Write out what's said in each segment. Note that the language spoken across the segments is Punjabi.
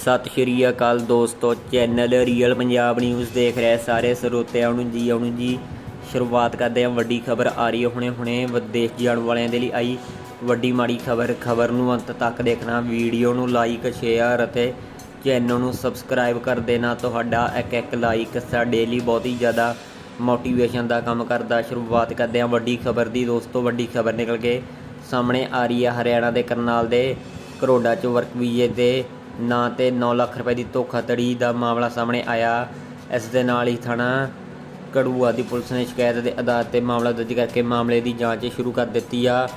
ਸਤਿ ਸ਼੍ਰੀ ਅਕਾਲ ਦੋਸਤੋ, ਚੈਨਲ ਰੀਅਲ ਪੰਜਾਬ ਨਿਊਜ਼ ਦੇਖ ਰਹੇ ਸਾਰੇ ਸਰੋਤਿਆਂ ਨੂੰ ਜੀ, ਆਉਣ ਜੀ। ਸ਼ੁਰੂਆਤ ਕਰਦੇ ਹਾਂ ਵੱਡੀ ਖਬਰ ਆ ਰਹੀ ਹੈ ਹੁਣੇ ਹੁਣੇ, ਵਿਦੇਸ਼ ਜਾਣ ਵਾਲਿਆਂ ਦੇ ਲਈ ਆਈ ਵੱਡੀ ਮਾੜੀ ਖਬਰ। ਖਬਰ ਨੂੰ ਅੰਤ ਤੱਕ ਦੇਖਣਾ, ਵੀਡੀਓ ਨੂੰ ਲਾਈਕ ਸ਼ੇਅਰ ਅਤੇ ਚੈਨਲ ਨੂੰ ਸਬਸਕ੍ਰਾਈਬ ਕਰ ਦੇਣਾ। ਤੁਹਾਡਾ ਇੱਕ ਇੱਕ ਲਾਈਕ ਸਾਡੇ ਲਈ ਬਹੁਤ ਹੀ ਜ਼ਿਆਦਾ ਮੋਟੀਵੇਸ਼ਨ ਦਾ ਕੰਮ ਕਰਦਾ। ਸ਼ੁਰੂਆਤ ਕਰਦੇ ਹਾਂ ਵੱਡੀ ਖਬਰ ਦੀ। ਦੋਸਤੋ, ਵੱਡੀ ਖਬਰ ਨਿਕਲ ਕੇ ਸਾਹਮਣੇ ਆ ਰਹੀ ਹੈ ਹਰਿਆਣਾ ਦੇ ਕਰਨਾਲ ਦੇ ਕਰੋੜਾ ਚ ਵਰਕ ਵੀਜ਼ੇ ਦੇ ਨਾਂ ਤੇ 9 ਲੱਖ ਰੁਪਏ ਦੀ ਧੋਖਾਧੜੀ ਦਾ ਮਾਮਲਾ ਸਾਹਮਣੇ ਆਇਆ। ਇਸ ਦੇ ਨਾਲ ਹੀ ਥਾਣਾ ਕੜੂਆ ਦੀ ਪੁਲਿਸ ਨੇ ਸ਼ਿਕਾਇਤ ਦੇ ਆਧਾਰ ਤੇ ਮਾਮਲਾ ਦਰਜ ਕਰਕੇ ਮਾਮਲੇ ਦੀ ਜਾਂਚ ਸ਼ੁਰੂ ਕਰ ਦਿੱਤੀ ਆ।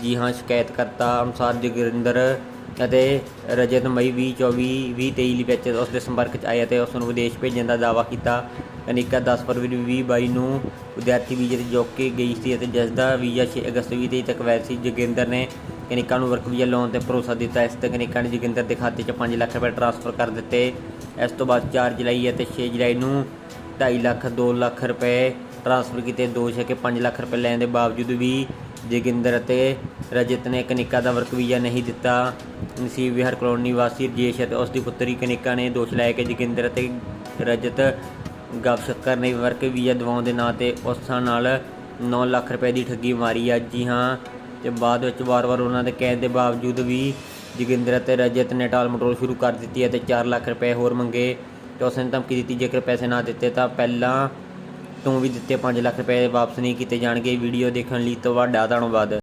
ਜੀ ਹਾਂ, ਸ਼ਿਕਾਇਤਕਰਤਾ ਅਨੁਸਾਰ ਜੋਗਿੰਦਰ ਅਤੇ ਰਜਤ ਮਈ 2024 2023 ਵਿੱਚ ਉਸ ਦੇ ਸੰਪਰਕ 'ਚ ਆਇਆ ਤੇ ਉਸ ਨੂੰ ਵਿਦੇਸ਼ ਭੇਜਣ ਦਾ ਦਾਅਵਾ ਕੀਤਾ। ਕਨਿਕਾ 10 ਫਰਵਰੀ 2022 ਨੂੰ ਵਿਦਿਆਰਥੀ ਵੀਜ਼ੇ ਤੇ ਜੋ ਕਿ ਗਈ ਸੀ ਅਤੇ ਜਿਸ ਦਾ ਵੀਜ਼ਾ 6 ਅਗਸਤ 2023 ਤੱਕ ਵੈਦ ਸੀ। ਜੋਗਿੰਦਰ ਨੇ ਕਨਿਕਾ ਨੂੰ ਵਰਕ ਵੀਜ਼ਾ ਲਾਉਣ ਤੇ ਭਰੋਸਾ ਦਿੱਤਾ। ਇਸ ਤੇ ਕਨਿਕਾ ਨੇ ਜੋਗਿੰਦਰ ਦੇ ਖਾਤੇ 'ਚ 5 ਲੱਖ ਰੁਪਏ ਟ੍ਰਾਂਸਫਰ ਕਰ ਦਿੱਤੇ। ਇਸ ਤੋਂ ਬਾਅਦ 4 ਜੁਲਾਈ ਅਤੇ 6 ਜੁਲਾਈ ਨੂੰ 2.5 ਲੱਖ 2 ਲੱਖ ਰੁਪਏ ਟ੍ਰਾਂਸਫਰ ਕੀਤੇ। ਦੋਸ਼ ਹੈ ਕਿ 5 ਲੱਖ ਰੁਪਏ ਲੈਣ ਦੇ ਬਾਵਜੂਦ ਵੀ ਜੋਗਿੰਦਰ ਅਤੇ ਰਜਤ ਨੇ ਕਨਿਕਾ ਦਾ ਵਰਕ ਵੀਜ਼ਾ ਨਹੀਂ ਦਿੱਤਾ। ਨਸੀਬ ਵਿਹਾਰ ਕਲੋਨੀ ਵਾਸੀ ਰਜੇਸ਼ ਅਤੇ ਉਸ ਦੀ ਪੁੱਤਰੀ ਕਨਿਕਾ ਨੇ ਦੋਸ਼ ਲਾਇਆ ਕਿ ਜੋਗਿੰਦਰ ਅਤੇ ਰਜਤ ਗਪਸ਼ਪ ਨੇ ਵਰਕ ਵੀਜ਼ਾ ਦਿਵਾਉਣ ਦੇ ਨਾਂ ਤੇ ਉਸ ਨਾਲ 9 ਲੱਖ ਰੁਪਏ ਦੀ ਠੱਗੀ ਮਾਰੀ। ਆ ਜੀ ਹਾਂ ਤੇ ਬਾਅਦ ਵਿੱਚ ਵਾਰ-ਵਾਰ ਉਹਨਾਂ ਦੇ ਕਹਿਣ ਦੇ ਬਾਵਜੂਦ ਵੀ ਜੋਗਿੰਦਰ ਅਤੇ ਰਜਤ ਨੇ ਟਾਲ ਮਟੋਲ ਸ਼ੁਰੂ ਕਰ ਦਿੱਤੀ ਅਤੇ 4 ਲੱਖ ਰੁਪਏ ਹੋਰ ਮੰਗੇ। ਤੇ ਉਸਨੇ ਧਮਕੀ ਦਿੱਤੀ, ਜੇਕਰ ਪੈਸੇ ਨਾ ਦਿੱਤੇ ਤਾਂ ਪਹਿਲਾਂ ਤੋਂ ਵੀ ਦਿੱਤੇ 5 ਲੱਖ ਰੁਪਏ ਵਾਪਸ ਨਹੀਂ ਕੀਤੇ ਜਾਣਗੇ। ਵੀਡੀਓ ਦੇਖਣ ਲਈ ਤੁਹਾਡਾ ਧੰਨਵਾਦ।